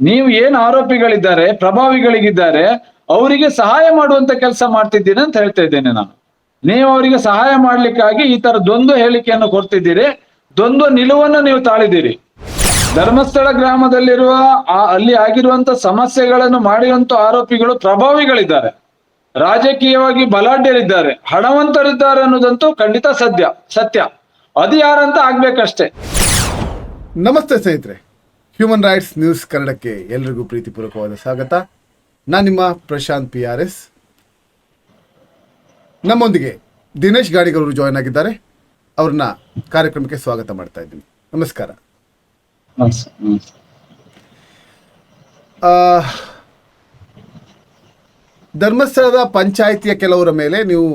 ನೀವು ಏನ್ ಆರೋಪಿಗಳಿದ್ದಾರೆ, ಪ್ರಭಾವಿಗಳಿಗಿದ್ದಾರೆ, ಅವರಿಗೆ ಸಹಾಯ ಮಾಡುವಂತ ಕೆಲಸ ಮಾಡ್ತಿದ್ದೀನಿ ಅಂತ ಹೇಳ್ತಾ ಇದ್ದೇನೆ ನಾನು. ನೀವು ಅವರಿಗೆ ಸಹಾಯ ಮಾಡ್ಲಿಕ್ಕಾಗಿ ಈ ತರ ದ್ವಂದ್ವ ಹೇಳಿಕೆಯನ್ನು ಕೊಡ್ತಿದ್ದೀರಿ. ದೊಂದು ನಿಲುವನ್ನು ನೀವು ತಾಳಿದ್ದೀರಿ. ಧರ್ಮಸ್ಥಳ ಗ್ರಾಮದಲ್ಲಿರುವ ಅಲ್ಲಿ ಆಗಿರುವಂತ ಸಮಸ್ಯೆಗಳನ್ನು ಮಾಡಿರುವಂತ ಆರೋಪಿಗಳು ಪ್ರಭಾವಿಗಳಿದ್ದಾರೆ. ರಾಜಕೀಯವಾಗಿ ಬಲಾಢ್ಯರಿದ್ದಾರೆ, ಹಣವಂತರಿದ್ದಾರೆ ಅನ್ನೋದಂತೂ ಖಂಡಿತ ಸದ್ಯ, ಸತ್ಯ. ಅದು ಯಾರಂತ ಆಗ್ಬೇಕಷ್ಟೇ. ನಮಸ್ತೆ ಸ್ನೇಹಿತರೆ. ಹ್ಯೂಮನ್ ರೈಟ್ಸ್ ನ್ಯೂಸ್ ಕನ್ನಡಕ್ಕೆ ಎಲ್ರಿಗೂ ಪ್ರೀತಿಪೂರ್ವಕವಾದ ಸ್ವಾಗತ. ನಾನು ನಿಮ್ಮ ಪ್ರಶಾಂತ್ ಪಿ ಆರ್ ಎಸ್ ನಮ್ಮೊಂದಿಗೆ ದಿನೇಶ್ ಗಾಡಿಗಳವರು ಜಾಯ್ನ್ ಆಗಿದ್ದಾರೆ. ಅವ್ರನ್ನ ಕಾರ್ಯಕ್ರಮಕ್ಕೆ ಸ್ವಾಗತ ಮಾಡ್ತಾ ಇದ್ದೀನಿ. ನಮಸ್ಕಾರ. ಧರ್ಮಸ್ಥಳದ ಪಂಚಾಯಿತಿಯ ಕೆಲವರ ಮೇಲೆ ನೀವು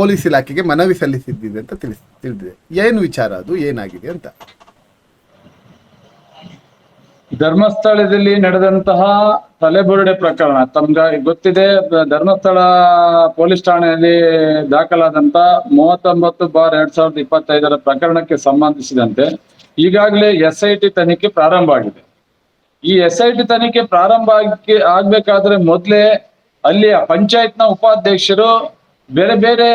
ಪೊಲೀಸ್ ಇಲಾಖೆಗೆ ಮನವಿ ಸಲ್ಲಿಸಿದ್ದೀರಿ ಅಂತ ತಿಳಿಸ್, ತಿಳಿದಿದೆ. ಏನು ವಿಚಾರ ಅದು? ಏನಾಗಿದೆ ಅಂತ? ಧರ್ಮಸ್ಥಳದಲ್ಲಿ ನಡೆದಂತಹ ತಲೆಬುರುಡೆ ಪ್ರಕರಣ, ತಮ್ಗ ಗೊತ್ತಿದೆ, ಧರ್ಮಸ್ಥಳ ಪೊಲೀಸ್ ಠಾಣೆಯಲ್ಲಿ ದಾಖಲಾದಂತ ಮೂವತ್ತೊಂಬತ್ತು ಬಾರ್ ಎರಡ್ ಸಾವಿರದ ಇಪ್ಪತ್ತೈದರ ಪ್ರಕರಣಕ್ಕೆ ಸಂಬಂಧಿಸಿದಂತೆ ಈಗಾಗಲೇ ಎಸ್ ಐ ಟಿ ತನಿಖೆ ಪ್ರಾರಂಭ ಆಗಿದೆ. ಈ ಎಸ್ ಐ ಟಿ ತನಿಖೆ ಪ್ರಾರಂಭ ಆಗಿ, ಆಗ್ಬೇಕಾದ್ರೆ ಮೊದಲೇ ಅಲ್ಲಿಯ ಪಂಚಾಯತ್ನ ಉಪಾಧ್ಯಕ್ಷರು ಬೇರೆ ಬೇರೆ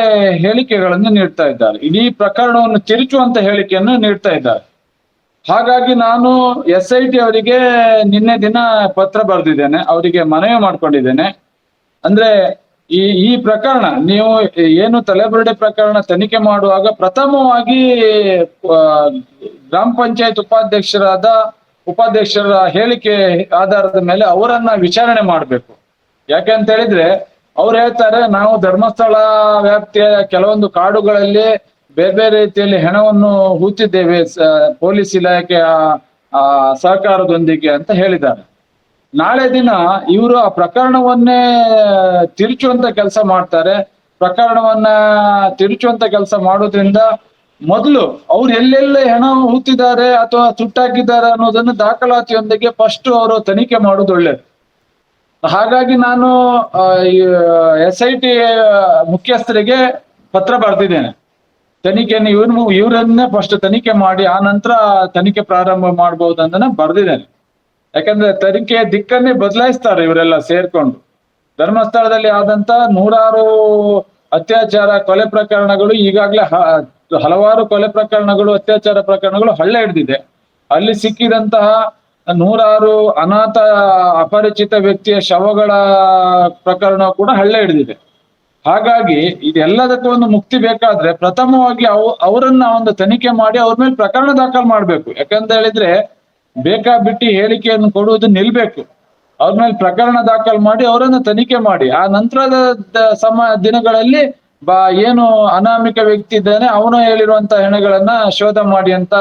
ಹೇಳಿಕೆಗಳನ್ನು ನೀಡ್ತಾ ಇದ್ದಾರೆ. ಇಡೀ ಪ್ರಕರಣವನ್ನು ತಿರುಚುವಂತ ಹೇಳಿಕೆಯನ್ನು ನೀಡ್ತಾ ಇದ್ದಾರೆ. ಹಾಗಾಗಿ ನಾನು ಎಸ್ ಐ ಟಿ ಅವರಿಗೆ ನಿನ್ನೆ ದಿನ ಪತ್ರ ಬರೆದಿದ್ದೇನೆ. ಅವರಿಗೆ ಮನವಿ ಮಾಡ್ಕೊಂಡಿದ್ದೇನೆ. ಅಂದ್ರೆ ಈ ಈ ಪ್ರಕರಣ, ನೀವು ಏನು ತಲೆಬುರುಡೆ ಪ್ರಕರಣ ತನಿಖೆ ಮಾಡುವಾಗ ಪ್ರಥಮವಾಗಿ ಗ್ರಾಮ ಪಂಚಾಯತ್ ಉಪಾಧ್ಯಕ್ಷರಾದ, ಉಪಾಧ್ಯಕ್ಷರ ಹೇಳಿಕೆ ಆಧಾರದ ಮೇಲೆ ಅವರನ್ನ ವಿಚಾರಣೆ ಮಾಡಬೇಕು. ಯಾಕೆಂತ ಹೇಳಿದ್ರೆ, ಅವ್ರು ಹೇಳ್ತಾರೆ, ನಾವು ಧರ್ಮಸ್ಥಳ ವ್ಯಾಪ್ತಿಯ ಕೆಲವೊಂದು ಕಾಡುಗಳಲ್ಲಿ ಬೇರೆ ಬೇರೆ ರೀತಿಯಲ್ಲಿ ಹೆಣವನ್ನು ಹೂತಿದ್ದೇವೆ ಪೊಲೀಸ್ ಇಲಾಖೆಯ ಸಹಕಾರದೊಂದಿಗೆ ಅಂತ ಹೇಳಿದ್ದಾರೆ. ನಾಳೆ ದಿನ ಇವರು ಆ ಪ್ರಕರಣವನ್ನೇ ತಿರುಚುವಂತ ಕೆಲಸ ಮಾಡ್ತಾರೆ. ಪ್ರಕರಣವನ್ನ ತಿರುಚುವಂತ ಕೆಲಸ ಮಾಡೋದ್ರಿಂದ ಮೊದಲು ಅವ್ರು ಎಲ್ಲೆಲ್ಲ ಹೆಣ ಹೂತಿದ್ದಾರೆ ಅಥವಾ ಸುಟ್ಟಾಕಿದ್ದಾರೆ ಅನ್ನೋದನ್ನು ದಾಖಲಾತಿಯೊಂದಿಗೆ ಫಸ್ಟ್ ಅವರು ತನಿಖೆ ಮಾಡೋದು ಒಳ್ಳೇದು. ಹಾಗಾಗಿ ನಾನು ಎಸ್ ಐ ಟಿ ಮುಖ್ಯಸ್ಥರಿಗೆ ಪತ್ರ ಬರೆದಿದ್ದೇನೆ. ತನಿಖೆಯನ್ನು ಇವ್ರ ಇವರನ್ನೇ ಫಸ್ಟ್ ತನಿಖೆ ಮಾಡಿ, ಆ ನಂತರ ತನಿಖೆ ಪ್ರಾರಂಭ ಮಾಡಬಹುದು ಅಂತ ಬರ್ದಿದ್ದೇನೆ ಯಾಕಂದ್ರೆ ತನಿಖೆ ದಿಕ್ಕನ್ನೇ ಬದಲಾಯಿಸ್ತಾರೆ ಇವರೆಲ್ಲ ಸೇರ್ಕೊಂಡು. ಧರ್ಮಸ್ಥಳದಲ್ಲಿ ಆದಂತ ನೂರಾರು ಅತ್ಯಾಚಾರ ಕೊಲೆ ಪ್ರಕರಣಗಳು ಈಗಾಗಲೇ ಹಲವಾರು ಕೊಲೆ ಪ್ರಕರಣಗಳು, ಅತ್ಯಾಚಾರ ಪ್ರಕರಣಗಳು ಹಳ್ಳ ಹಿಡಿದಿದೆ. ಅಲ್ಲಿ ಸಿಕ್ಕಿದಂತಹ ನೂರಾರು ಅನಾಥ ಅಪರಿಚಿತ ವ್ಯಕ್ತಿಯ ಶವಗಳ ಪ್ರಕರಣ ಕೂಡ ಹಳ್ಳ ಹಿಡಿದಿದೆ. ಹಾಗಾಗಿ ಇದೆಲ್ಲದಕ್ಕೂ ಒಂದು ಮುಕ್ತಿ ಬೇಕಾದ್ರೆ ಪ್ರಥಮವಾಗಿ ಅವ್, ಅವರನ್ನ ಒಂದು ತನಿಖೆ ಮಾಡಿ ಅವ್ರ ಮೇಲೆ ಪ್ರಕರಣ ದಾಖಲು ಮಾಡ್ಬೇಕು. ಯಾಕಂತ ಹೇಳಿದ್ರೆ ಬೇಕಾಬಿಟ್ಟಿ ಹೇಳಿಕೆಯನ್ನು ಕೊಡುವುದು ನಿಲ್ಬೇಕು. ಅವ್ರ ಮೇಲೆ ಪ್ರಕರಣ ದಾಖಲು ಮಾಡಿ ಅವರನ್ನ ತನಿಖೆ ಮಾಡಿ. ಆ ನಂತರದ ಸಮ, ದಿನಗಳಲ್ಲಿ ಬಾ, ಏನು ಅನಾಮಿಕ ವ್ಯಕ್ತಿ ಇದ್ದಾನೆ, ಅವನು ಹೇಳಿರುವಂತ ಹೆಣಗಳನ್ನ ಶೋಧ ಮಾಡಿ ಅಂತ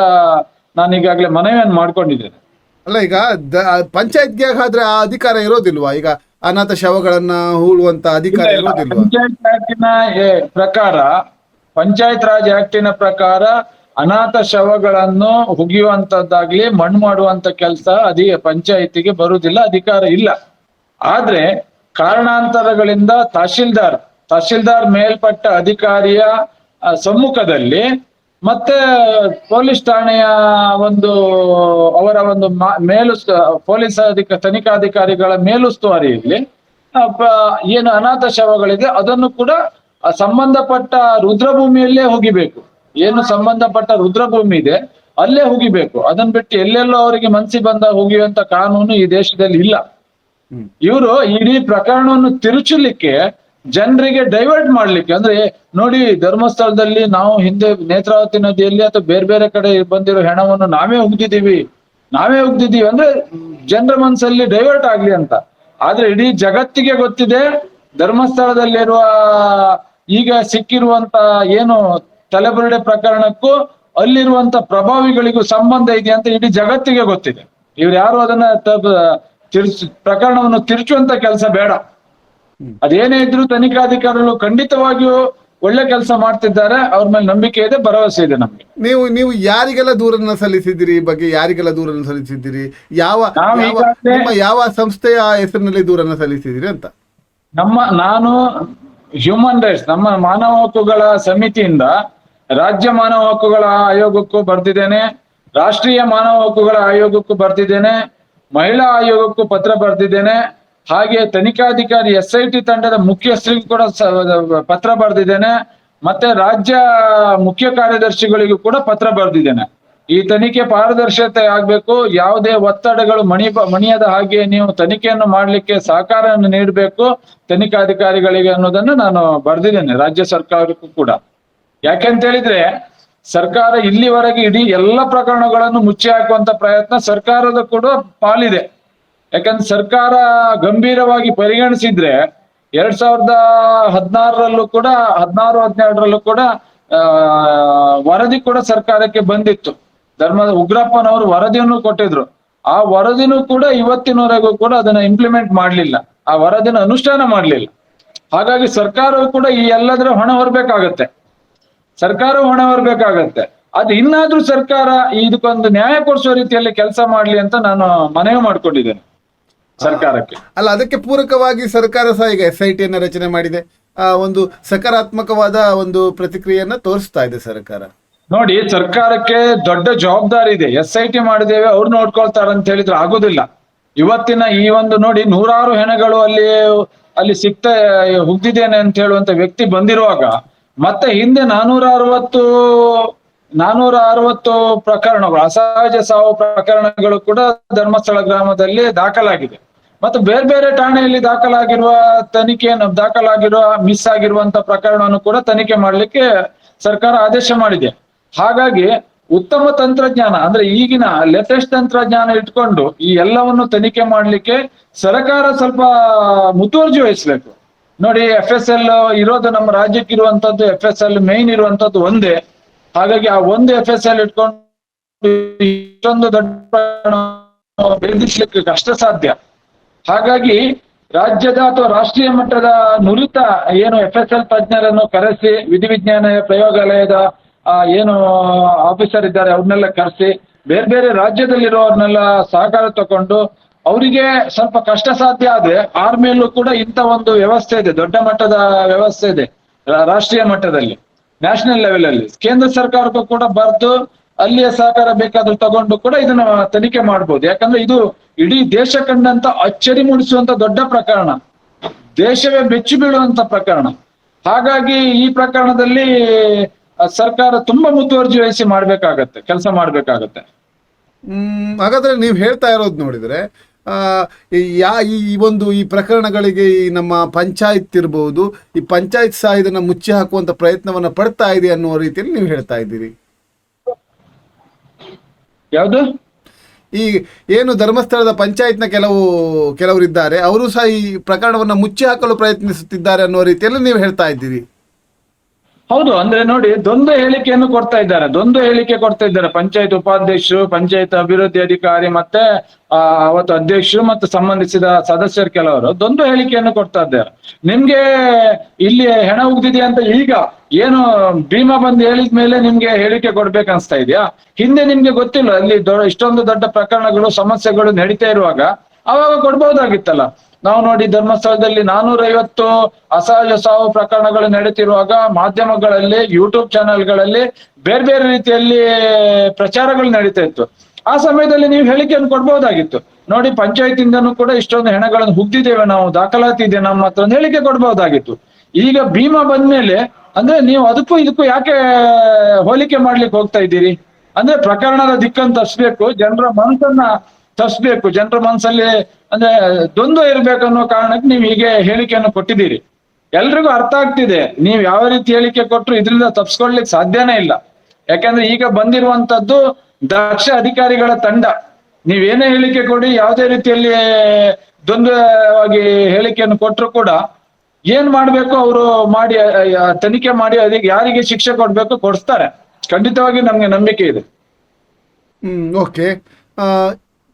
ನಾನು ಈಗಾಗಲೇ ಮನವಿಯನ್ನು ಮಾಡ್ಕೊಂಡಿದ್ದೇನೆ. ಅಲ್ಲ, ಈಗ ಪಂಚಾಯತ್ಗೆ ಆದ್ರೆ ಆ ಅಧಿಕಾರ ಇರೋದಿಲ್ವಾ? ಈಗ ಅನಾಥ ಶವಗಳನ್ನ ಹೂಳುವಂತ ಅಧಿಕಾರ ಇರೋದಿಲ್ವಾ ಪಂಚಾಯತ್ ಏ, ಪ್ರಕಾರ ಪಂಚಾಯತ್ ರಾಜ್ ಆಕ್ಟಿನ ಪ್ರಕಾರ ಅನಾಥ ಶವಗಳನ್ನು ಹುಗಿಯುವಂತದ್ದಾಗ್ಲಿ ಮಣ್ಣು ಮಾಡುವಂತ ಕೆಲಸ ಅದಿ ಪಂಚಾಯತಿಗೆ ಬರುವುದಿಲ್ಲ ಅಧಿಕಾರ ಇಲ್ಲ. ಆದ್ರೆ ಕಾರಣಾಂತರಗಳಿಂದ ತಹಶೀಲ್ದಾರ್ ತಹಶೀಲ್ದಾರ್ ಮೇಲ್ಪಟ್ಟ ಅಧಿಕಾರಿಯ ಸಮ್ಮುಖದಲ್ಲಿ ಮತ್ತೆ ಪೊಲೀಸ್ ಠಾಣೆಯ ಒಂದು ಅವರ ಒಂದು ಮೇಲು ಪೊಲೀಸ್ ಅಧಿಕ ತನಿಖಾಧಿಕಾರಿಗಳ ಮೇಲುಸ್ತುವಾರಿಯಲ್ಲಿ ಇರಲಿ ಏನು ಅನಾಥ ಶವಗಳಿದೆ ಅದನ್ನು ಕೂಡ ಸಂಬಂಧಪಟ್ಟ ರುದ್ರಭೂಮಿಯಲ್ಲೇ ಹೋಗಿಬೇಕು. ಏನು ಸಂಬಂಧಪಟ್ಟ ರುದ್ರಭೂಮಿ ಇದೆ ಅಲ್ಲೇ ಹೋಗಿಬೇಕು. ಅದನ್ನ ಬಿಟ್ಟು ಎಲ್ಲೆಲ್ಲೋ ಅವರಿಗೆ ಮನ್ಸಿ ಬಂದ ಹೋಗಿಯುವಂತ ಕಾನೂನು ಈ ದೇಶದಲ್ಲಿ ಇಲ್ಲ. ಇವರು ಇಡೀ ಪ್ರಕರಣವನ್ನು ತಿರುಚಲಿಕ್ಕೆ ಜನರಿಗೆ ಡೈವರ್ಟ್ ಮಾಡ್ಲಿಕ್ಕೆ. ಅಂದ್ರೆ, ನೋಡಿ, ಧರ್ಮಸ್ಥಳದಲ್ಲಿ ನಾವು ಹಿಂದೆ ನೇತ್ರಾವತಿ ನದಿಯಲ್ಲಿ ಅಥವಾ ಬೇರೆ ಬೇರೆ ಕಡೆ ಬಂದಿರೋ ಹೆಣವನ್ನು ನಾವೇ ಉಗ್ದಿದ್ದೀವಿ. ನಾವೇ ಉಗ್ದಿದ್ದೀವಿ. ಅಂದ್ರೆ, ಜನರ ಮನಸ್ಸಲ್ಲಿ ಡೈವರ್ಟ್ ಆಗ್ಲಿ ಅಂತ. ಆದ್ರೆ, ಇಡೀ ಜಗತ್ತಿಗೆ ಗೊತ್ತಿದೆ, ಧರ್ಮಸ್ಥಳದಲ್ಲಿರುವ, ಈಗ ಸಿಕ್ಕಿರುವಂತ ಏನು ತಲೆಬುರುಡೆ ಪ್ರಕರಣಕ್ಕೂ ಅಲ್ಲಿರುವಂತ ಪ್ರಭಾವಿಗಳಿಗೂ ಸಂಬಂಧ ಇದೆ ಅಂತ ಇಡೀ ಜಗತ್ತಿಗೆ ಗೊತ್ತಿದೆ. ಇವ್ರು ಯಾರು ಅದನ್ನ ಪ್ರಕರಣವನ್ನು ತಿರುಚುವಂತ ಕೆಲಸ ಬೇಡ. ಅದೇನೇ ಇದ್ರು ತನಿಖಾಧಿಕಾರಿಗಳು ಖಂಡಿತವಾಗಿಯೂ ಒಳ್ಳೆ ಕೆಲಸ ಮಾಡ್ತಿದ್ದಾರೆ ಅವ್ರ ಮೇಲೆ ನಂಬಿಕೆ ಇದೆ ಭರವಸೆ ಇದೆ ನಮ್ಗೆ. ನೀವು ನೀವು ಯಾರಿಗೆಲ್ಲ ದೂರನ್ನ ಸಲ್ಲಿಸಿದ್ದೀರಿ ಈ ಬಗ್ಗೆ? ಯಾರಿಗೆಲ್ಲ ದೂರನ್ನ ಸಲ್ಲಿಸಿದ್ದೀರಿ? ಯಾವ ಯಾವ- ಸಂಸ್ಥೆಯ ಹೆಸರಿನಲ್ಲಿ ದೂರನ್ನ ಸಲ್ಲಿಸಿದ್ದೀರಿ ಅಂತ? ನಮ್ಮ ನಾನು ಹ್ಯೂಮನ್ ರೈಟ್ಸ್ ನಮ್ಮ ಮಾನವ ಹಕ್ಕುಗಳ ಸಮಿತಿಯಿಂದ ರಾಜ್ಯ ಮಾನವ ಹಕ್ಕುಗಳ ಆಯೋಗಕ್ಕೂ ಬರ್ತಿದ್ದೇನೆ ರಾಷ್ಟ್ರೀಯ ಮಾನವ ಹಕ್ಕುಗಳ ಆಯೋಗಕ್ಕೂ ಬರ್ತಿದ್ದೇನೆ ಮಹಿಳಾ ಆಯೋಗಕ್ಕೂ ಪತ್ರ ಬರೆದಿದ್ದೇನೆ ಹಾಗೆ ತನಿಖಾಧಿಕಾರಿ ಎಸ್ ಐ ಟಿ ತಂಡದ ಮುಖ್ಯಸ್ಥರಿಗೂ ಕೂಡ ಪತ್ರ ಬರೆದಿದ್ದೇನೆ. ಮತ್ತೆ ರಾಜ್ಯ ಮುಖ್ಯ ಕಾರ್ಯದರ್ಶಿಗಳಿಗೂ ಕೂಡ ಪತ್ರ ಬರೆದಿದ್ದೇನೆ. ಈ ತನಿಖೆ ಪಾರದರ್ಶಕತೆ ಆಗ್ಬೇಕು. ಯಾವುದೇ ಒತ್ತಡಗಳು ಮಣಿ, ಮಣಿಯದ ಹಾಗೆ ನೀವು ತನಿಖೆಯನ್ನು ಮಾಡಲಿಕ್ಕೆ ಸಹಕಾರವನ್ನು ನೀಡಬೇಕು ತನಿಖಾಧಿಕಾರಿಗಳಿಗೆ ಅನ್ನೋದನ್ನು ನಾನು ಬರೆದಿದ್ದೇನೆ ರಾಜ್ಯ ಸರ್ಕಾರಕ್ಕೂ ಕೂಡ. ಯಾಕೆಂತ ಹೇಳಿದ್ರೆ ಸರ್ಕಾರ ಇಲ್ಲಿವರೆಗೆ ಇಡೀ ಎಲ್ಲ ಪ್ರಕರಣಗಳನ್ನು ಮುಚ್ಚಿ ಹಾಕುವಂತ ಪ್ರಯತ್ನ ಸರ್ಕಾರದ ಕೂಡ ಪಾಲಿದೆ. ಯಾಕಂದ್ರೆ ಸರ್ಕಾರ ಗಂಭೀರವಾಗಿ ಪರಿಗಣಿಸಿದ್ರೆ ಎರಡ್ ಸಾವಿರದ ಹದಿನಾರರಲ್ಲೂ ಕೂಡ, ಹದಿನಾರು ಹದಿನೇಳರಲ್ಲೂ ಕೂಡ ವರದಿ ಕೂಡ ಸರ್ಕಾರಕ್ಕೆ ಬಂದಿತ್ತು. ಧರ್ಮದ ಉಗ್ರಪ್ಪನವರು ವರದಿಯನ್ನು ಕೊಟ್ಟಿದ್ರು. ಆ ವರದಿನೂ ಕೂಡ ಇವತ್ತಿನವರೆಗೂ ಕೂಡ ಅದನ್ನ ಇಂಪ್ಲಿಮೆಂಟ್ ಮಾಡ್ಲಿಲ್ಲ. ಆ ವರದಿನ ಅನುಷ್ಠಾನ ಮಾಡ್ಲಿಲ್ಲ. ಹಾಗಾಗಿ ಸರ್ಕಾರವು ಕೂಡ ಈ ಎಲ್ಲದರ ಹಣ ಹೊರಬೇಕಾಗತ್ತೆ. ಸರ್ಕಾರವು ಹಣ ಹೊರಬೇಕಾಗತ್ತೆ. ಅದು ಇನ್ನಾದ್ರೂ ಸರ್ಕಾರ ಇದಕ್ಕೊಂದು ನ್ಯಾಯ ಕೊಡಿಸೋ ರೀತಿಯಲ್ಲಿ ಕೆಲಸ ಮಾಡ್ಲಿ ಅಂತ ನಾನು ಮನವಿ ಮಾಡ್ಕೊಂಡಿದ್ದೇನೆ. ಸರ್ಕಾರಕ್ಕೆ. ಅಲ್ಲ ಅದಕ್ಕೆ ಪೂರಕವಾಗಿ ಸರ್ಕಾರ ಸಹ ಈಗ ಎಸ್ ಐ ಟಿಯನ್ನು ರಚನೆ ಮಾಡಿದೆ. ಆ ಒಂದು ಸಕಾರಾತ್ಮಕವಾದ ಒಂದು ಪ್ರತಿಕ್ರಿಯೆಯನ್ನ ತೋರಿಸ್ತಾ ಇದೆ ಸರ್ಕಾರ. ನೋಡಿ ಸರ್ಕಾರಕ್ಕೆ ದೊಡ್ಡ ಜವಾಬ್ದಾರಿ ಇದೆ. ಎಸ್ ಐ ಟಿ ಮಾಡಿದೇವೆ ಅವ್ರು ನೋಡ್ಕೊಳ್ತಾರೆ ಅಂತ ಹೇಳಿದ್ರೆ ಆಗೋದಿಲ್ಲ. ಇವತ್ತಿನ ಈ ಒಂದು ನೋಡಿ ನೂರಾರು ಹೆಣಗಳು ಅಲ್ಲಿ ಅಲ್ಲಿ ಸಿಕ್ತ ಹುಗ್ದಿದ್ದೇನೆ ಅಂತ ಹೇಳುವಂತ ವ್ಯಕ್ತಿ ಬಂದಿರುವಾಗ ಮತ್ತೆ ಹಿಂದೆ ನಾನೂರ ಅರವತ್ತು ನಾನೂರ ಅರವತ್ತು ಪ್ರಕರಣಗಳು, ಅಸಹಜ ಸಾವು ಪ್ರಕರಣಗಳು ಕೂಡ ಧರ್ಮಸ್ಥಳ ಗ್ರಾಮದಲ್ಲಿ ದಾಖಲಾಗಿದೆ. ಮತ್ತು ಬೇರೆ ಬೇರೆ ಠಾಣೆಯಲ್ಲಿ ದಾಖಲಾಗಿರುವ ತನಿಖೆಯನ್ನು, ದಾಖಲಾಗಿರುವ ಮಿಸ್ ಆಗಿರುವಂತ ಪ್ರಕರಣವನ್ನು ಕೂಡ ತನಿಖೆ ಮಾಡಲಿಕ್ಕೆ ಸರ್ಕಾರ ಆದೇಶ ಮಾಡಿದೆ. ಹಾಗಾಗಿ ಉತ್ತಮ ತಂತ್ರಜ್ಞಾನ, ಅಂದ್ರೆ ಈಗಿನ ಲೇಟೆಸ್ಟ್ ತಂತ್ರಜ್ಞಾನ ಇಟ್ಕೊಂಡು ಈ ಎಲ್ಲವನ್ನು ತನಿಖೆ ಮಾಡಲಿಕ್ಕೆ ಸರ್ಕಾರ ಸ್ವಲ್ಪ ಮುತುವರ್ಜಿ ವಹಿಸ್ಬೇಕು. ನೋಡಿ ಎಫ್ ಎಸ್ ಎಲ್ ಇರೋದು ನಮ್ಮ ರಾಜ್ಯಕ್ಕೆ ಇರುವಂತದ್ದು ಎಫ್ ಎಸ್ ಎಲ್ ಮೇನ್ ಇರುವಂತದ್ದು ಒಂದೇ. ಹಾಗಾಗಿ ಆ ಒಂದು ಎಫ್ ಎಸ್ ಎಲ್ ಇಟ್ಕೊಂಡು ಇಷ್ಟೊಂದು ದೊಡ್ಡ ಕಷ್ಟ ಸಾಧ್ಯ ಹಾಗಾಗಿ ರಾಜ್ಯದ ಅಥವಾ ರಾಷ್ಟ್ರೀಯ ಮಟ್ಟದ ನುರಿತ ಏನು ಎಫ್ ಎಸ್ ಎಲ್ ತಜ್ಞರನ್ನು ಕರೆಸಿ, ವಿಧಿವಿಜ್ಞಾನ ಪ್ರಯೋಗಾಲಯದ ಏನು ಆಫೀಸರ್ ಇದ್ದಾರೆ ಅವ್ರನ್ನೆಲ್ಲ ಕರೆಸಿ, ಬೇರೆ ಬೇರೆ ರಾಜ್ಯದಲ್ಲಿರೋರ್ನೆಲ್ಲ ಸಹಕಾರ ತಗೊಂಡು ಅವರಿಗೆ ಸ್ವಲ್ಪ ಕಷ್ಟ ಸಾಧ್ಯ ಆದ್ರೆ ಆರ್ಮಿಯಲ್ಲೂ ಕೂಡ ಇಂಥ ಒಂದು ವ್ಯವಸ್ಥೆ ಇದೆ, ದೊಡ್ಡ ಮಟ್ಟದ ವ್ಯವಸ್ಥೆ ಇದೆ ರಾಷ್ಟ್ರೀಯ ಮಟ್ಟದಲ್ಲಿ. ನ್ಯಾಷನಲ್ ಲೆವೆಲ್ ಅಲ್ಲಿ. ಕೇಂದ್ರ ಸರ್ಕಾರಕ್ಕೂ ಕೂಡ ಬರೆದು ಅಲ್ಲಿಯ ಸಹಕಾರ ಬೇಕಾದ್ರೂ ತಗೊಂಡು ಕೂಡ ಇದನ್ನ ತನಿಖೆ ಮಾಡ್ಬೋದು. ಯಾಕಂದ್ರೆ ಇದು ಇಡೀ ದೇಶ ಕಂಡಂತ ಅಚ್ಚರಿ ಮೂಡಿಸುವಂತ ದೊಡ್ಡ ಪ್ರಕರಣ. ದೇಶವೇ ಬೆಚ್ಚಿ ಬೀಳುವಂತ ಪ್ರಕರಣ. ಹಾಗಾಗಿ ಈ ಪ್ರಕರಣದಲ್ಲಿ ಸರ್ಕಾರ ತುಂಬಾ ಮುತುವರ್ಜಿ ವಹಿಸಿ ಮಾಡ್ಬೇಕಾಗತ್ತೆ, ಕೆಲಸ ಮಾಡ್ಬೇಕಾಗತ್ತೆ. ಹ್ಮ್, ಹಾಗಾದ್ರೆ ನೀವ್ ಹೇಳ್ತಾ ಇರೋದು ನೋಡಿದ್ರೆ ಯಾ ಈ ಒಂದು ಈ ಪ್ರಕರಣಗಳಿಗೆ ಈ ನಮ್ಮ ಪಂಚಾಯತ್ ಇರ್ಬೋದು ಈ ಪಂಚಾಯತ್ ಸಹ ಇದನ್ನು ಮುಚ್ಚಿ ಹಾಕುವಂತ ಪ್ರಯತ್ನವನ್ನ ಪಡ್ತಾ ಇದೆ ಅನ್ನುವ ರೀತಿಯಲ್ಲಿ ನೀವು ಹೇಳ್ತಾ ಇದ್ದೀರಿ. ಯಾವುದು? ಈ ಏನು ಧರ್ಮಸ್ಥಳದ ಪಂಚಾಯತ್ನ ಕೆಲವು ಕೆಲವರು ಇದ್ದಾರೆ ಅವರು ಸಹ ಈ ಪ್ರಕರಣವನ್ನ ಮುಚ್ಚಿ ಹಾಕಲು ಪ್ರಯತ್ನಿಸುತ್ತಿದ್ದಾರೆ ಅನ್ನುವ ರೀತಿಯಲ್ಲಿ ನೀವು ಹೇಳ್ತಾ ಇದ್ದೀರಿ. ಹೌದು ಅಂದ್ರೆ ನೋಡಿ ದೊಂದು ಹೇಳಿಕೆಯನ್ನು ಕೊಡ್ತಾ ಇದ್ದಾರೆ. ದೊಂದು ಹೇಳಿಕೆ ಕೊಡ್ತಾ ಇದ್ದಾರೆ. ಪಂಚಾಯತ್ ಉಪಾಧ್ಯಕ್ಷರು ಪಂಚಾಯತ್ ಅಭಿವೃದ್ಧಿ ಅಧಿಕಾರಿ ಮತ್ತೆ ಆ, ಅವತ್ತು ಅಧ್ಯಕ್ಷರು ಮತ್ತು ಸಂಬಂಧಿಸಿದ ಸದಸ್ಯರು ಕೆಲವರು ದೊಂದು ಹೇಳಿಕೆಯನ್ನು ಕೊಡ್ತಾ ಇದ್ದಾರೆ. ನಿಮ್ಗೆ ಇಲ್ಲಿ ಹೆಣ ಉಗ್ದಿದೆ ಅಂತ ಈಗ ಏನು ಭೀಮಾ ಬಂದು ಹೇಳಿದ ಮೇಲೆ ನಿಮ್ಗೆ ಹೇಳಿಕೆ ಕೊಡ್ಬೇಕನ್ಸ್ತಾ ಇದೆಯಾ? ಹಿಂದೆ ನಿಮ್ಗೆ ಗೊತ್ತಿಲ್ಲ ಅಲ್ಲಿ ಇಷ್ಟೊಂದು ದೊಡ್ಡ ಪ್ರಕರಣಗಳು ಸಮಸ್ಯೆಗಳು ನಡೀತಾ ಇರುವಾಗ ಅವಾಗ ಕೊಡ್ಬೋದಾಗಿತ್ತಲ್ಲ ನಾವು ನೋಡಿ ಧರ್ಮಸ್ಥಳದಲ್ಲಿ ನಾನೂರ ಐವತ್ತು ಅಸಹಜ ಸಾವು ಪ್ರಕರಣಗಳು ನಡೀತಿರುವಾಗ ಮಾಧ್ಯಮಗಳಲ್ಲಿ ಯೂಟ್ಯೂಬ್ ಚಾನೆಲ್ಗಳಲ್ಲಿ ಬೇರೆ ಬೇರೆ ರೀತಿಯಲ್ಲಿ ಪ್ರಚಾರಗಳು ನಡೀತಾ ಇತ್ತು. ಆ ಸಮಯದಲ್ಲಿ ನೀವು ಹೇಳಿಕೆಯನ್ನು ಕೊಡ್ಬೋದಾಗಿತ್ತು. ನೋಡಿ ಪಂಚಾಯತಿಯಿಂದನೂ ಕೂಡ ಇಷ್ಟೊಂದು ಹೆಣಗಳನ್ನು ಹುಗ್ದಿದ್ದೇವೆ ನಾವು ದಾಖಲಾತಿ ಇದೆ, ನಮ್ಮ ಹತ್ರ ಒಂದು ಹೇಳಿಕೆ ಕೊಡ್ಬೋದಾಗಿತ್ತು. ಈಗ ಭೀಮಾ ಬಂದ್ಮೇಲೆ, ಅಂದ್ರೆ ನೀವು ಅದಕ್ಕೂ ಇದಕ್ಕೂ ಯಾಕೆ ಹೋಲಿಕೆ ಮಾಡ್ಲಿಕ್ಕೆ ಹೋಗ್ತಾ ಇದ್ದೀರಿ? ಅಂದ್ರೆ ಪ್ರಕರಣದ ದಿಕ್ಕನ್ನು ತಪ್ಪಿಸ್ಬೇಕು ಜನರ ಮನಸ್ಸನ್ನ ತಪ್ಪಿಸ್ಬೇಕು ಜನರ ಮನಸ್ಸಲ್ಲಿ ಅಂದ್ರೆ ದ್ವಂದ್ವ ಇರ್ಬೇಕು ಅನ್ನೋ ಕಾರಣಕ್ಕೆ ನೀವು ಹೀಗೆ ಹೇಳಿಕೆಯನ್ನು ಕೊಟ್ಟಿದ್ದೀರಿ. ಎಲ್ರಿಗೂ ಅರ್ಥ ಆಗ್ತಿದೆ. ನೀವು ಯಾವ ರೀತಿ ಹೇಳಿಕೆ ಕೊಟ್ಟರು ಇದರಿಂದ ತಪ್ಪಿಸ್ಕೊಳ್ಲಿಕ್ಕೆ ಸಾಧ್ಯನೇ ಇಲ್ಲ. ಯಾಕಂದ್ರೆ ಈಗ ಬಂದಿರುವಂತದ್ದು ದಕ್ಷ ಅಧಿಕಾರಿಗಳ ತಂಡ. ನೀವೇನೇ ಹೇಳಿಕೆ ಕೊಡಿ, ಯಾವುದೇ ರೀತಿಯಲ್ಲಿ ದ್ವಂದ್ವವಾಗಿ ಹೇಳಿಕೆಯನ್ನು ಕೊಟ್ಟರು ಕೂಡ ಏನ್ ಮಾಡ್ಬೇಕು ಅವರು ಮಾಡಿ, ತನಿಖೆ ಮಾಡಿ, ಅದಕ್ಕೆ ಯಾರಿಗೆ ಶಿಕ್ಷೆ ಕೊಡ್ಬೇಕು ಕೊಡ್ಸ್ತಾರೆ. ಖಂಡಿತವಾಗಿ ನಮ್ಗೆ ನಂಬಿಕೆ ಇದೆ. ಹ್ಮ್ ಓಕೆ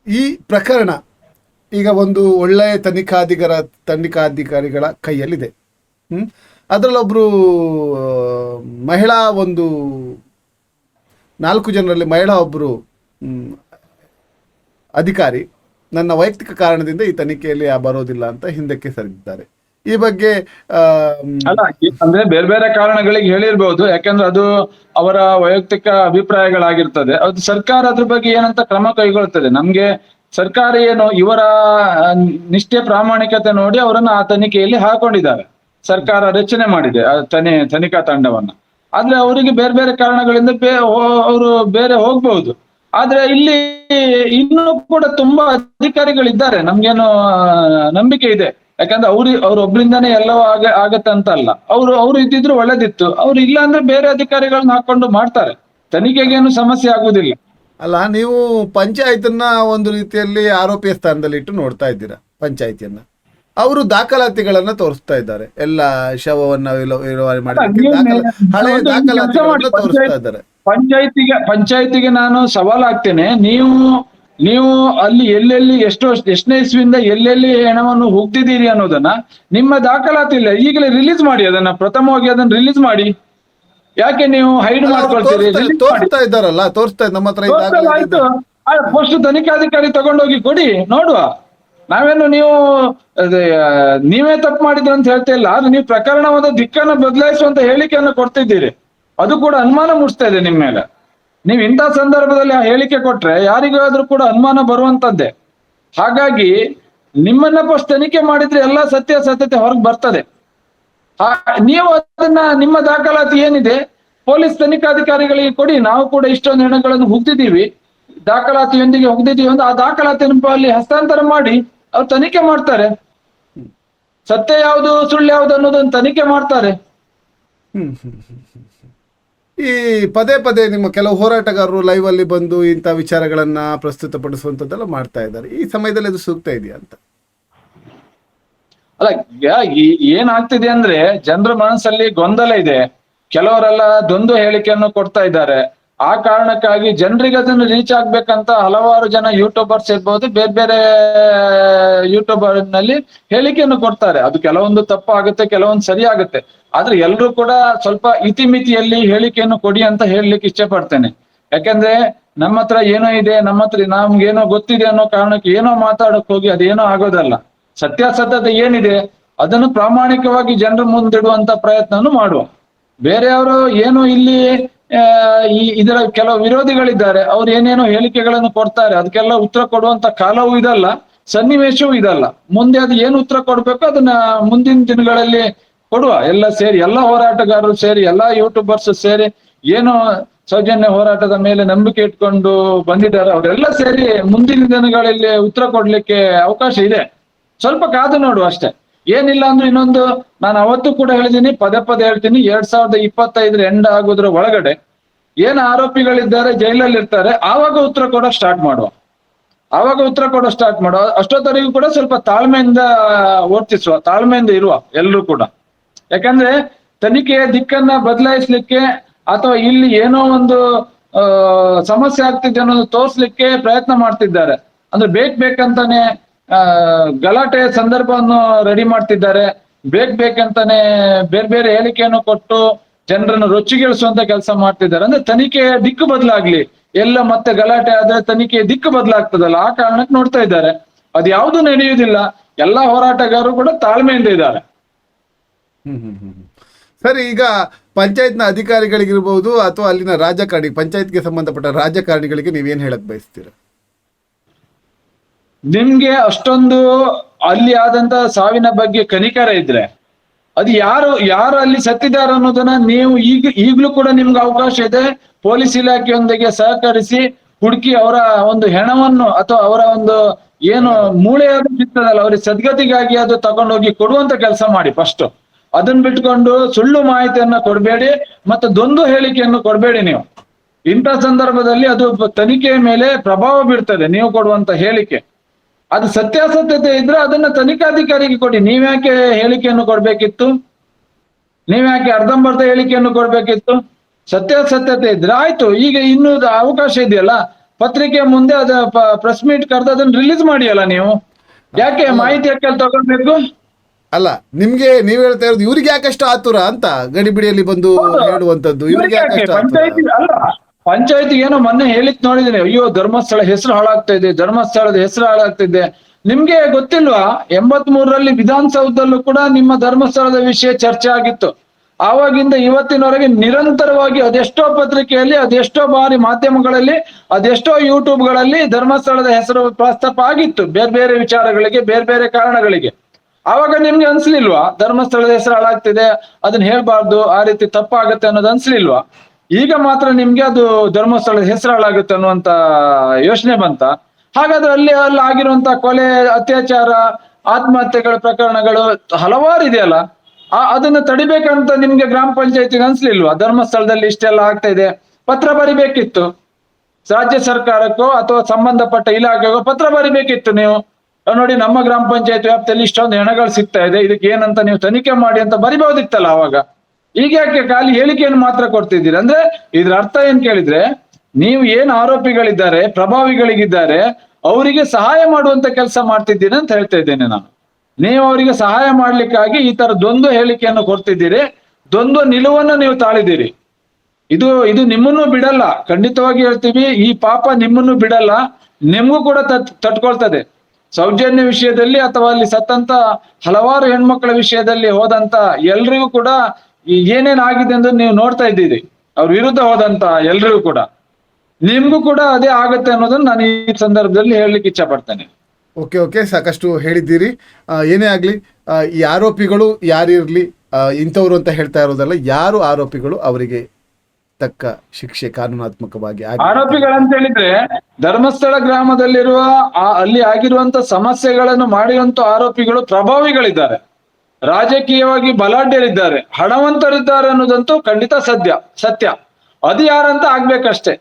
ಈ ಪ್ರಕರಣ ಈಗ ಒಂದು ಒಳ್ಳೆಯ ತನಿಖಾಧಿಕಾರ ತನಿಖಾಧಿಕಾರಿಗಳ ಕೈಯಲ್ಲಿದೆ. ಹ್ಞೂ ಅದರಲ್ಲೊಬ್ಬರು ಮಹಿಳಾ ಒಂದು ನಾಲ್ಕು ಜನರಲ್ಲಿ ಮಹಿಳಾ ಒಬ್ಬರು ಅಧಿಕಾರಿ, ನನ್ನ ವೈಯಕ್ತಿಕ ಕಾರಣದಿಂದ ಈ ತನಿಖೆಯಲ್ಲಿ ಬರೋದಿಲ್ಲ ಅಂತ ಹಿಂದಕ್ಕೆ ಸರಿದಿದ್ದಾರೆ. ಈ ಬಗ್ಗೆ ಅಲ್ಲ ಅಂದ್ರೆ ಬೇರೆ ಬೇರೆ ಕಾರಣಗಳಿಗೆ ಹೇಳಿರ್ಬಹುದು ಯಾಕಂದ್ರೆ ಅದು ಅವರ ವೈಯಕ್ತಿಕ ಅಭಿಪ್ರಾಯಗಳಾಗಿರ್ತದೆ. ಅದು ಸರ್ಕಾರ ಅದ್ರ ಬಗ್ಗೆ ಏನಂತ ಕ್ರಮ ಕೈಗೊಳ್ತದೆ. ನಮ್ಗೆ ಸರ್ಕಾರ ಏನು ಇವರ ನಿಷ್ಠೆ ಪ್ರಾಮಾಣಿಕತೆ ನೋಡಿ ಅವರನ್ನ ಆ ತನಿಖೆಯಲ್ಲಿ ಹಾಕೊಂಡಿದ್ದಾರೆ. ಸರ್ಕಾರ ರಚನೆ ಮಾಡಿದೆ ತನಿ, ತನಿಖಾ ತಂಡವನ್ನ. ಆದ್ರೆ ಅವರಿಗೆ ಬೇರೆ ಬೇರೆ ಕಾರಣಗಳಿಂದ ಅವರು ಬೇರೆ ಹೋಗ್ಬಹುದು ಆದ್ರೆ ಇಲ್ಲಿ ಇನ್ನೂ ಕೂಡ ತುಂಬಾ ಅಧಿಕಾರಿಗಳಿದ್ದಾರೆ. ನಮ್ಗೇನು ನಂಬಿಕೆ ಇದೆ. ಯಾಕಂದ್ರೆ ಅವ್ರು ಅವ್ರೊಬ್ರಿಂದಾನೇ ಎಲ್ಲವೂ ಆಗ ಆಗತ್ತೆ ಅಂತ ಅಲ್ಲ ಅವ್ರು ಅವ್ರು ಇದ್ದಿದ್ರು ಒಳ್ಳೇದಿತ್ತು. ಅವ್ರು ಇಲ್ಲ ಅಂದ್ರೆ ಬೇರೆ ಅಧಿಕಾರಿಗಳನ್ನ ಹಾಕೊಂಡು ಮಾಡ್ತಾರೆ. ತನಿಖೆಗೇನು ಸಮಸ್ಯೆ ಆಗುದಿಲ್ಲ. ಅಲ್ಲ ನೀವು ಪಂಚಾಯತನ್ನ ಒಂದು ರೀತಿಯಲ್ಲಿ ಆರೋಪಿಯ ಸ್ಥಾನದಲ್ಲಿ ಇಟ್ಟು ನೋಡ್ತಾ ಇದ್ದೀರಾ ಪಂಚಾಯತಿಯನ್ನ? ಅವರು ದಾಖಲಾತಿಗಳನ್ನ ತೋರಿಸ್ತಾ ಇದ್ದಾರೆ. ಎಲ್ಲ ಶವವನ್ನ ವಿಲೋ- ವಿಲೇವಾರಿ ಹಳೆಯ ದಾಖಲಾತಿಗಳನ್ನ ಮಾಡಿ, ತೋರಿಸ್ತಾ ಇದ್ದಾರೆ. ಪಂಚಾಯತಿಗೆ ಪಂಚಾಯತಿಗೆ ನಾನು ಸವಾಲ್ ಹಾಕ್ತೇನೆ ನೀವು ನೀವು ಅಲ್ಲಿ ಎಲ್ಲೆಲ್ಲಿ ಎಷ್ಟು ಎಷ್ಟನೇ ಇಸ್ವಿಯಿಂದ ಎಲ್ಲೆಲ್ಲಿ ಹೆಣವನ್ನು ಹೋಗ್ತಿದ್ದೀರಿ ಅನ್ನೋದನ್ನ ನಿಮ್ಮ ದಾಖಲಾತಿ ಇಲ್ಲ. ಈಗಲೇ ರಿಲೀಸ್ ಮಾಡಿ ಅದನ್ನ ಪ್ರಥಮವಾಗಿ ಅದನ್ನ ರಿಲೀಸ್ ಮಾಡಿ. ಯಾಕೆ ನೀವು ಹೈಡ್ ಮಾಡ್ಕೊಳ್ತೀರಿ? ತೋರಿಸ್ತಾ- ಇದ್ದಾರಲ್ಲ ತೋರಿಸ್ತಾ. ನಮ್ಮ ಹತ್ರ ಆಯ್ತು. ಫಸ್ಟ್ ತನಿಖಾಧಿಕಾರಿ ತಗೊಂಡೋಗಿ ಕೊಡಿ ನೋಡುವ. ನಾವೇನು ನೀವು ನೀವೇ ತಪ್ಪು ಮಾಡಿದ್ರು ಅಂತ ಹೇಳ್ತಾ ಇಲ್ಲ. ಆದ್ರೆ ನೀವು ಪ್ರಕರಣವಾದ ದಿಕ್ಕನ್ನು ಬದಲಾಯಿಸುವಂತ ಹೇಳಿಕೆಯನ್ನು ಕೊಡ್ತಿದ್ದೀರಿ. ಅದು ಕೂಡ ಅನುಮಾನ ಮೂಡಿಸ್ತಾ ಇದೆ ನಿಮ್ಮ ಮೇಲೆ. ನೀವು ಇಂಥ ಸಂದರ್ಭದಲ್ಲಿ ಆ ಹೇಳಿಕೆ ಕೊಟ್ರೆ ಯಾರಿಗಾದ್ರೂ ಕೂಡ ಅನುಮಾನ ಬರುವಂತದ್ದೇ. ಹಾಗಾಗಿ ನಿಮ್ಮನ್ನ ಫಸ್ಟ್ ತನಿಖೆ ಮಾಡಿದ್ರೆ ಎಲ್ಲಾ ಸತ್ಯಾಸತ್ಯತೆ ಹೊರಗೆ ಬರ್ತದೆ. ನೀವು ಅದನ್ನ ನಿಮ್ಮ ದಾಖಲಾತಿ ಏನಿದೆ, ಪೊಲೀಸ್ ತನಿಖಾಧಿಕಾರಿಗಳಿಗೆ ಕೊಡಿ, ನಾವು ಕೂಡ ಇಷ್ಟೊಂದು ಹೆಣಗಳನ್ನು ಹುಗ್ದಿದ್ದೀವಿ. ದಾಖಲಾತಿಯೊಂದಿಗೆ ಹುಗ್ದಿದ್ದೀವಿ ಅಂದ್ರೆ ಆ ದಾಖಲಾತಿ ಅಲ್ಲಿ ಹಸ್ತಾಂತರ ಮಾಡಿ ಅವ್ರು ತನಿಖೆ ಮಾಡ್ತಾರೆ. ಸತ್ಯ ಯಾವುದು, ಸುಳ್ಳು ಯಾವುದು ಅನ್ನೋದನ್ನ ತನಿಖೆ ಮಾಡ್ತಾರೆ ಹ್ಮ್, ಹ್ಮ್, ಹ್ಮ್, ಹ್ಮ್, ಹ್ಮ್. ಈ ಪದೇ ಪದೇ ನಿಮ್ಮ ಕೆಲವು ಹೋರಾಟಗಾರರು ಲೈವ್ ಅಲ್ಲಿ ಬಂದು ಇಂಥ ವಿಚಾರಗಳನ್ನ ಪ್ರಸ್ತುತಪಡಿಸುವಂತದ್ದೆಲ್ಲ ಮಾಡ್ತಾ ಇದ್ದಾರೆ. ಈ ಸಮಯದಲ್ಲಿ ಅದು ಸೂಕ್ತ ಇದೆಯಾ ಅಂತ? ಅಲ್ಲ ಏನಾಗ್ತಿದೆ ಅಂದ್ರೆ ಜನರ ಮನಸ್ಸಲ್ಲಿ ಗೊಂದಲ ಇದೆ. ಕೆಲವರೆಲ್ಲ ದೊಂದು ಹೇಳಿಕೆಯನ್ನು ಕೊಡ್ತಾ ಇದ್ದಾರೆ. ಆ ಕಾರಣಕ್ಕಾಗಿ ಜನರಿಗೆ ಅದನ್ನು ರೀಚ್ ಆಗ್ಬೇಕಂತ ಹಲವಾರು ಜನ ಯೂಟ್ಯೂಬರ್ಸ್ ಇರ್ಬೋದು, ಬೇರೆ ಬೇರೆ ಯೂಟ್ಯೂಬರ್ನಲ್ಲಿ ಹೇಳಿಕೆಯನ್ನು ಕೊಡ್ತಾರೆ. ಅದು ಕೆಲವೊಂದು ತಪ್ಪು ಆಗುತ್ತೆ, ಕೆಲವೊಂದು ಸರಿ ಆಗುತ್ತೆ. ಆದ್ರೆ ಎಲ್ರು ಕೂಡ ಸ್ವಲ್ಪ ಇತಿಮಿತಿಯಲ್ಲಿ ಹೇಳಿಕೆಯನ್ನು ಕೊಡಿ ಅಂತ ಹೇಳಲಿಕ್ಕೆ ಇಚ್ಛೆ ಪಡ್ತೇನೆ ಯಾಕಂದ್ರೆ ನಮ್ಮ ಹತ್ರ ಏನೋ ಇದೆ, ನಮ್ಮ ಹತ್ರ ನಮ್ಗೇನೋ ಗೊತ್ತಿದೆ ಅನ್ನೋ ಕಾರಣಕ್ಕೆ ಏನೋ ಮಾತಾಡಕ್ ಹೋಗಿ ಅದೇನೋ ಆಗೋದಲ್ಲ. ಸತ್ಯಾಸತ್ಯತೆ ಏನಿದೆ, ಅದನ್ನು ಪ್ರಾಮಾಣಿಕವಾಗಿ ಜನರ ಮುಂದಿಡುವಂತ ಪ್ರಯತ್ನವನ್ನು ಮಾಡುವ. ಬೇರೆಯವರು ಏನು ಇಲ್ಲಿ ಈ ಇದರ ಕೆಲವು ವಿರೋಧಿಗಳಿದ್ದಾರೆ. ಅವ್ರು ಏನೇನೋ ಹೇಳಿಕೆಗಳನ್ನು ಕೊಡ್ತಾರೆ. ಅದಕ್ಕೆಲ್ಲ ಉತ್ತರ ಕೊಡುವಂತ ಕಾಲವೂ ಇದಲ್ಲ, ಸನ್ನಿವೇಶವೂ ಇದಲ್ಲ. ಮುಂದೆ ಅದು ಏನು ಉತ್ತರ ಕೊಡ್ಬೇಕು ಅದನ್ನ ಮುಂದಿನ ದಿನಗಳಲ್ಲಿ ಕೊಡುವ. ಎಲ್ಲ ಸೇರಿ, ಎಲ್ಲ ಹೋರಾಟಗಾರರು ಸೇರಿ, ಎಲ್ಲಾ ಯೂಟ್ಯೂಬರ್ಸ್ ಸೇರಿ ಏನು ಸೌಜನ್ಯ ಹೋರಾಟದ ಮೇಲೆ ನಂಬಿಕೆ ಇಟ್ಕೊಂಡು ಬಂದಿದ್ದಾರೆ. ಅವರೆಲ್ಲ ಸೇರಿ ಮುಂದಿನ ದಿನಗಳಲ್ಲಿ ಉತ್ತರ ಕೊಡ್ಲಿಕ್ಕೆ ಅವಕಾಶ ಇದೆ. ಸ್ವಲ್ಪ ಕಾದು ನೋಡು ಅಷ್ಟೇ. ಏನಿಲ್ಲ ಅಂದ್ರೆ ಇನ್ನೊಂದು, ನಾನು ಅವತ್ತು ಕೂಡ ಹೇಳಿದ್ದೀನಿ ಪದೇ ಪದೇ ಹೇಳ್ತೀನಿ, ಎರಡ್ ಸಾವಿರದ ಇಪ್ಪತ್ತೈದರ ಎಂಡ್ ಆಗೋದ್ರ ಒಳಗಡೆ ಏನ್ ಆರೋಪಿಗಳಿದ್ದಾರೆ, ಜೈಲಲ್ಲಿ ಇರ್ತಾರೆ, ಆವಾಗ ಉತ್ತರ ಕೊಡೋ ಸ್ಟಾರ್ಟ್ ಮಾಡುವ. ಆವಾಗ ಉತ್ತರ ಕೊಡೋ ಸ್ಟಾರ್ಟ್ ಮಾಡುವ. ಅಷ್ಟೊತ್ತರಿಗೂ ಕೂಡ ಸ್ವಲ್ಪ ತಾಳ್ಮೆಯಿಂದ ವರ್ತಿಸುವ, ತಾಳ್ಮೆಯಿಂದ ಇರುವ ಎಲ್ಲರೂ ಕೂಡ. ಯಾಕಂದ್ರೆ ತನಿಖೆಯ ದಿಕ್ಕನ್ನ ಬದಲಾಯಿಸ್ಲಿಕ್ಕೆ ಅಥವಾ ಇಲ್ಲಿ ಏನೋ ಒಂದು ಸಮಸ್ಯೆ ಆಗ್ತಿದೆ ಅನ್ನೋದು ತೋರ್ಸ್ಲಿಕ್ಕೆ ಪ್ರಯತ್ನ ಮಾಡ್ತಿದ್ದಾರೆ. ಅಂದ್ರೆ ಬೇಕ್ ಬೇಕಂತಾನೆ ಆ, ಗಲಾಟೆಯ ಸಂದರ್ಭವನ್ನು ರೆಡಿ ಮಾಡ್ತಿದ್ದಾರೆ. ಬೇಕ್ ಬೇಕಂತಾನೆ ಬೇರೆ ಬೇರೆ ಹೇಳಿಕೆಯನ್ನು ಕೊಟ್ಟು ಜನರನ್ನು ರೊಚ್ಚಿಗೇಳಿಸುವಂತ ಕೆಲಸ ಮಾಡ್ತಿದ್ದಾರೆ. ಅಂದ್ರೆ ತನಿಖೆಯ ದಿಕ್ಕು ಬದಲಾಗ್ಲಿ. ಎಲ್ಲ ಮತ್ತೆ ಗಲಾಟೆ ಆದ್ರೆ ತನಿಖೆಯ ದಿಕ್ಕು ಬದಲಾಗ್ತದಲ್ಲ. ಆ ಕಾರಣಕ್ಕೆ ನೋಡ್ತಾ ಇದ್ದಾರೆ. ಅದು ಯಾವುದು ನಡೆಯುವುದಿಲ್ಲ. ಎಲ್ಲಾ ಹೋರಾಟಗಾರರು ಕೂಡ ತಾಳ್ಮೆಯಿಂದ ಇದ್ದಾರೆ. ಸರಿ, ಈಗ ಪಂಚಾಯತ್ನ ಅಧಿಕಾರಿಗಳಿಗಿರ್ಬೋದು ಅಥವಾ ಅಲ್ಲಿನ ರಾಜಕಾರಣಿ, ಪಂಚಾಯತ್ಗೆ ಸಂಬಂಧಪಟ್ಟ ರಾಜಕಾರಣಿಗಳಿಗೆ ನೀವೇನ್ ಹೇಳಕ್ ಬಯಸ್ತೀರಾ? ನಿಮ್ಗೆ ಅಷ್ಟೊಂದು ಅಲ್ಲಿ ಆದಂತ ಸಾವಿನ ಬಗ್ಗೆ ಕನಿಕರ ಇದ್ರೆ, ಅದು ಯಾರು ಯಾರು ಅಲ್ಲಿ ಸತ್ತಿದ್ದಾರೆ ಅನ್ನೋದನ್ನ ನೀವು ಈಗ, ಈಗ್ಲೂ ಕೂಡ ನಿಮ್ಗೆ ಅವಕಾಶ ಇದೆ. ಪೊಲೀಸ್ ಇಲಾಖೆಯೊಂದಿಗೆ ಸಹಕರಿಸಿ ಹುಡುಕಿ ಅವರ ಒಂದು ಹೆಣವನ್ನು ಅಥವಾ ಅವರ ಒಂದು ಏನು ಮೂಳೆಯಾದ್ರೂ ಸಿಗ್ತದಲ್ಲ ಅವ್ರಿಗೆ ಸದ್ಗತಿಗಾಗಿ ಅದು ತಗೊಂಡೋಗಿ ಕೊಡುವಂತ ಕೆಲಸ ಮಾಡಿ ಫಸ್ಟ್ ಅದನ್ನ ಬಿಟ್ಕೊಂಡು ಸುಳ್ಳು ಮಾಹಿತಿಯನ್ನ ಕೊಡಬೇಡಿ ಮತ್ತೆ ದೊಂದು ಹೇಳಿಕೆಯನ್ನು ಕೊಡಬೇಡಿ ನೀವು. ಇಂಥ ಸಂದರ್ಭದಲ್ಲಿ ಅದು ತನಿಖೆಯ ಮೇಲೆ ಪ್ರಭಾವ ಬೀರ್ತದೆ ನೀವು ಕೊಡುವಂತ ಹೇಳಿಕೆ. ಅದು ಸತ್ಯಾಸತ್ಯತೆ ಇದ್ರೆ ಅದನ್ನ ತನಿಖಾಧಿಕಾರಿಗೆ ಕೊಡಿ. ನೀವ್ಯಾಕೆ ಹೇಳಿಕೆಯನ್ನು ಕೊಡ್ಬೇಕಿತ್ತು? ನೀವ್ಯಾಕೆ ಅರ್ಧಂಬರ್ಧ ಹೇಳಿಕೆಯನ್ನು ಕೊಡ್ಬೇಕಿತ್ತು? ಸತ್ಯಾಸತ್ಯತೆ ಇದ್ರೆ ಆಯ್ತು. ಈಗ ಇನ್ನು ಅವಕಾಶ ಇದೆಯಲ್ಲ? ಪತ್ರಿಕೆ ಮುಂದೆ ಅದ ಪ್ರೆಸ್ ಮೀಟ್ ಕರೆದು ಅದನ್ನ ರಿಲೀಸ್ ಮಾಡಿ ಅಲ್ಲ ನೀವು? ಯಾಕೆ ಮಾಹಿತಿ ಯಾಕೆ ತಗೊಳ್ಬೇಕು? ಅಲ್ಲ ನಿಮ್ಗೆ ನೀವ್ ಹೇಳ್ತಾ ಇರೋದು ಇವ್ರಿಗೆ ಯಾಕಷ್ಟು ಆತುರ ಅಂತ ಗಡಿಬಿಡಿಯಲ್ಲಿ ಬಂದು ಹೇಳುವಂತದ್ದು ಇವ್ರಿಗೆ ಯಾಕಷ್ಟು ಆತುರ? ಪಂಚಾಯತಿ ಏನೋ ಮೊನ್ನೆ ಹೇಳಿದ್ ನೋಡಿದೀನಿ ಅಯ್ಯೋ, ಧರ್ಮಸ್ಥಳ ಹೆಸರು ಹಾಳಾಗ್ತಾ ಇದೆ, ಧರ್ಮಸ್ಥಳದ ಹೆಸರು ಹಾಳಾಗ್ತಿದೆ ನಿಮ್ಗೆ ಗೊತ್ತಿಲ್ವಾ ಎಂಬತ್ ಮೂರರಲ್ಲಿ ವಿಧಾನಸೌಧದಲ್ಲೂ ಕೂಡ ನಿಮ್ಮ ಧರ್ಮಸ್ಥಳದ ವಿಷಯ ಚರ್ಚೆ ಆಗಿತ್ತು. ಆವಾಗಿಂದ ಇವತ್ತಿನವರೆಗೆ ನಿರಂತರವಾಗಿ ಅದೆಷ್ಟೋ ಪತ್ರಿಕೆಯಲ್ಲಿ, ಅದೆಷ್ಟೋ ಬಾರಿ ಮಾಧ್ಯಮಗಳಲ್ಲಿ, ಅದೆಷ್ಟೋ ಯೂಟ್ಯೂಬ್ಗಳಲ್ಲಿ ಧರ್ಮಸ್ಥಳದ ಹೆಸರು ಪ್ರಸ್ತಾಪ ಆಗಿತ್ತು, ಬೇರೆ ಬೇರೆ ವಿಚಾರಗಳಿಗೆ, ಬೇರೆ ಬೇರೆ ಕಾರಣಗಳಿಗೆ. ಆವಾಗ ನಿಮ್ಗೆ ಅನ್ಸ್ಲಿಲ್ವಾ, ಧರ್ಮಸ್ಥಳದ ಹೆಸರು ಹಾಳಾಗ್ತಿದೆ, ಅದನ್ನ ಹೇಳ್ಬಾರ್ದು, ಆ ರೀತಿ ತಪ್ಪಾಗತ್ತೆ ಅನ್ನೋದು ಅನ್ಸ್ಲಿಲ್ವಾ? ಈಗ ಮಾತ್ರ ನಿಮ್ಗೆ ಅದು ಧರ್ಮಸ್ಥಳದ ಹೆಸರು ಹಾಳಾಗುತ್ತೆ ಅನ್ನುವಂತ ಯೋಚನೆ ಬಂತ. ಹಾಗಾದ್ರೆ ಅಲ್ಲಿ ಅಲ್ಲಿ ಆಗಿರುವಂತ ಕೊಲೆ, ಅತ್ಯಾಚಾರ, ಆತ್ಮಹತ್ಯೆಗಳ ಪ್ರಕರಣಗಳು ಹಲವಾರು ಇದೆಯಲ್ಲ, ಆ, ಅದನ್ನ ತಡಿಬೇಕಂತ ನಿಮ್ಗೆ ಗ್ರಾಮ ಪಂಚಾಯತಿಗೆ ಅನ್ಸ್ಲಿಲ್ವಾ? ಧರ್ಮಸ್ಥಳದಲ್ಲಿ ಇಷ್ಟೆಲ್ಲ ಆಗ್ತಾ ಇದೆ, ಪತ್ರ ಬರಿಬೇಕಿತ್ತು. ರಾಜ್ಯ ಸರ್ಕಾರಕ್ಕೋ ಅಥವಾ ಸಂಬಂಧಪಟ್ಟ ಇಲಾಖೆಗೋ ಪತ್ರ ಬರಿಬೇಕಿತ್ತು ನೀವು. ನೋಡಿ, ನಮ್ಮ ಗ್ರಾಮ ಪಂಚಾಯತ್ ವ್ಯಾಪ್ತಿಯಲ್ಲಿ ಇಷ್ಟೊಂದು ಹೆಣಗಳು ಸಿಗ್ತಾ ಇದೆ, ಇದಕ್ಕೆ ಏನಂತ ನೀವು ತನಿಖೆ ಮಾಡಿ ಅಂತ ಬರಿಬಹುದಿತ್ತಲ್ಲ ಅವಾಗ. ಈಗ ಯಾಕೆ ಖಾಲಿ ಹೇಳಿಕೆಯನ್ನು ಮಾತ್ರ ಕೊಡ್ತಿದ್ದೀರಿ? ಅಂದ್ರೆ ಇದ್ರ ಅರ್ಥ ಏನ್ ಕೇಳಿದ್ರೆ, ನೀವು ಏನ್ ಆರೋಪಿಗಳಿದ್ದಾರೆ, ಪ್ರಭಾವಿಗಳಿಗಿದ್ದಾರೆ, ಅವರಿಗೆ ಸಹಾಯ ಮಾಡುವಂತ ಕೆಲಸ ಮಾಡ್ತಿದ್ದೀನಿ ಅಂತ ಹೇಳ್ತಾ ಇದ್ದೇನೆ ನಾನು. ನೀವು ಅವರಿಗೆ ಸಹಾಯ ಮಾಡ್ಲಿಕ್ಕಾಗಿ ಈ ತರ ದ್ವಂದ್ವ ಹೇಳಿಕೆಯನ್ನು ಕೊಡ್ತಿದ್ದೀರಿ. ದ್ವಂದ್ವ ನಿಲುವನ್ನು ನೀವು ತಾಳಿದ್ದೀರಿ. ಇದು ಇದು ನಿಮ್ಮನ್ನು ಬಿಡಲ್ಲ. ಖಂಡಿತವಾಗಿ ಹೇಳ್ತೀವಿ, ಈ ಪಾಪ ನಿಮ್ಮನ್ನು ಬಿಡಲ್ಲ. ನಿಮ್ಗೂ ಕೂಡ ತತ್ ತಟ್ಕೊಳ್ತದೆ. ಸೌಜನ್ಯ ವಿಷಯದಲ್ಲಿ ಅಥವಾ ಅಲ್ಲಿ ಸತ್ತಂತ ಹಲವಾರು ಹೆಣ್ಮಕ್ಳ ವಿಷಯದಲ್ಲಿ ಹೋದಂತ ಎಲ್ರಿಗೂ ಕೂಡ ಏನೇನ್ ಆಗಿದೆ ಅಂದ್ರೆ ನೀವು ನೋಡ್ತಾ ಇದ್ದೀರಿ ಅವ್ರ ವಿರುದ್ಧ ಹೋದಂತ ಎಲ್ರಿಗೂ ಕೂಡ. ನಿಮ್ಗೂ ಕೂಡ ಅದೇ ಆಗತ್ತೆ ಅನ್ನೋದನ್ನ ನಾನು ಈ ಸಂದರ್ಭದಲ್ಲಿ ಹೇಳಲಿಕ್ಕೆ ಇಚ್ಛೆ ಪಡ್ತೇನೆ ಓಕೆ ಓಕೆ ಸಾಕಷ್ಟು ಹೇಳಿದ್ದೀರಿ. ಏನೇ ಆಗಲಿ ಈ ಆರೋಪಿಗಳು ಯಾರಿರಲಿ ಇಂಥವ್ರು ಅಂತ ಹೇಳ್ತಾ ಇರೋದಲ್ಲ ಯಾರು ಆರೋಪಿಗಳು ಅವರಿಗೆ ತಕ್ಕ ಶಿಕ್ಷೆ ಕಾನೂನಾತ್ಮಕವಾಗಿ ಆರೋಪಿಗಳಂತ ಹೇಳಿದ್ರೆ ಧರ್ಮಸ್ಥಳ ಗ್ರಾಮದಲ್ಲಿರುವ ಅಲ್ಲಿ ಆಗಿರುವಂತ ಸಮಸ್ಯೆಗಳನ್ನು ಮಾಡಿರುವಂತ ಆರೋಪಿಗಳು ಪ್ರಭಾವಿಗಳಿದ್ದಾರೆ. ರಾಜಕೀಯವಾಗಿ ಬಲಾಢ್ಯರಿದ್ದಾರೆ, ಹಣವಂತರಿದ್ದಾರೆ ಅನ್ನೋದಂತೂ ಖಂಡಿತ ಸದ್ಯ, ಸತ್ಯ. ಅದು ಯಾರಂತ ಆಗ್ಬೇಕಷ್ಟೆ.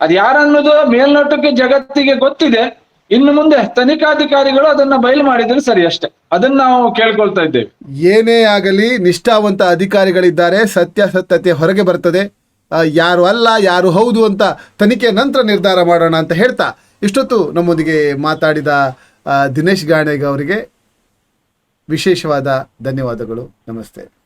ಅದು ಯಾರನ್ನೋದು ಮೇಲ್ನೋಟಕ್ಕೆ ಜಗತ್ತಿಗೆ ಗೊತ್ತಿದೆ, ಇನ್ನು ಮುಂದೆ ತನಿಖಾಧಿಕಾರಿಗಳು ಅದನ್ನ ಬಯಲು ಮಾಡಿದ್ರೆ ಸರಿ ಅಷ್ಟೇ. ಅದನ್ನ ನಾವು ಕೇಳ್ಕೊಳ್ತಾ ಇದ್ದೇವೆ. ಏನೇ ಆಗಲಿ, ನಿಷ್ಠಾವಂತ ಅಧಿಕಾರಿಗಳಿದ್ದಾರೆ, ಸತ್ಯ ಸತ್ಯತೆ ಹೊರಗೆ ಬರ್ತದೆ. ಯಾರು ಅಲ್ಲ, ಯಾರು ಹೌದು ಅಂತ ತನಿಖೆ ನಂತರ ನಿರ್ಧಾರ ಮಾಡೋಣ ಅಂತ ಹೇಳ್ತಾ ಇಷ್ಟೊತ್ತು ನಮ್ಮೊಂದಿಗೆ ಮಾತಾಡಿದ ದಿನೇಶ್ ಗಾಣೆಗ ಅವರಿಗೆ ವಿಶೇಷವಾದ ಧನ್ಯವಾದಗಳು. ನಮಸ್ತೆ.